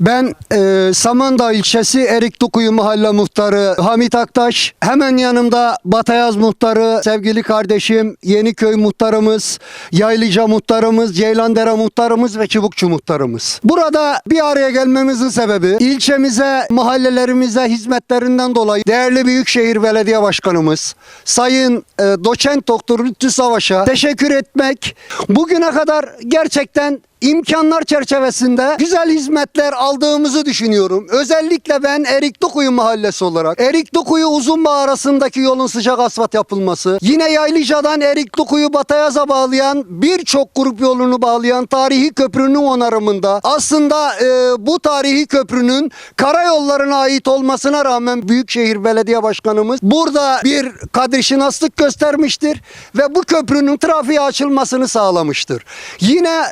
Ben e, Samandağ ilçesi Eriklukuyu Mahalle Muhtarı Hamit Aktaş. Hemen yanımda Batayaz Muhtarı, sevgili kardeşim Yeniköy Muhtarımız, Yaylıca Muhtarımız, Ceylandere Muhtarımız ve Çubukçu Muhtarımız. Burada bir araya gelmemizin sebebi ilçemize, mahallelerimize hizmetlerinden dolayı değerli Büyükşehir Belediye Başkanımız Sayın e, Doçent Doktor Lütfü Savaş'a teşekkür etmek. Bugüne kadar gerçekten imkanlar çerçevesinde güzel hizmetler aldığımızı düşünüyorum. Özellikle ben Eriklukuyu mahallesi olarak Eriklukuyu Uzunbağ arasındaki yolun sıcak asfalt yapılması, yine Yaylıca'dan Eriklukuyu Batayaz'a bağlayan birçok grup yolunu bağlayan tarihi köprünün onarımında aslında e, bu tarihi köprünün karayollarına ait olmasına rağmen Büyükşehir Belediye Başkanımız burada bir kadir şinaslık göstermiştir ve bu köprünün trafiğe açılmasını sağlamıştır. Yine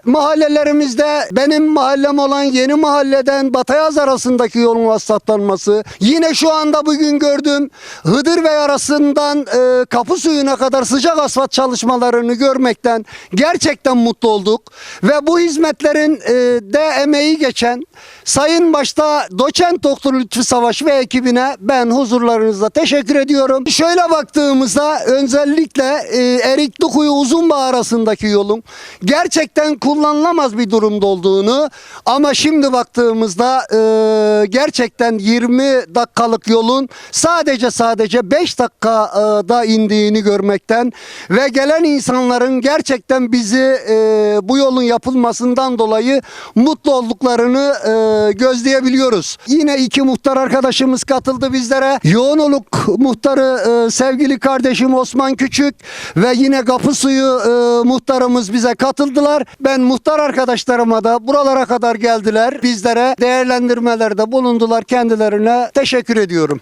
mahallelerimizde benim mahallem olan Yeni Mahalle'den Batayaz arasındaki yolun asfaltlanması, yine şu anda bugün gördüğüm Hıdırbey arasından e, kapı suyuna kadar sıcak asfalt çalışmalarını görmekten gerçekten mutlu olduk. Ve bu hizmetlerin e, de emeği geçen Sayın başta Doçent Doktor Lütfü Savaş ve ekibine ben huzurlarınızda teşekkür ediyorum. Şöyle baktığımızda özellikle e, Eriklukuyu Uzunbağ arasındaki yolun gerçekten kullanılamaz bir durumda olduğunu ama şimdi baktığımızda e, gerçekten 20 dakikalık yolun sadece sadece 5 dakikada indiğini görmekten ve gelen insanların gerçekten bizi e, bu yolun yapılmasından dolayı mutlu olduklarını e, gözleyebiliyoruz. Yine iki muhtar arkadaşımız katıldı bizlere. Yoğunoluk muhtarı e, sevgili kardeşim Osman Küçük ve yine Kapı Suyu e, muhtarımız bize katıldılar. Ben muhtar arkadaşlarıma da buralara kadar geldiler. Bizlere değerlendirmelerde bulundular. Kendilerine teşekkür ediyorum.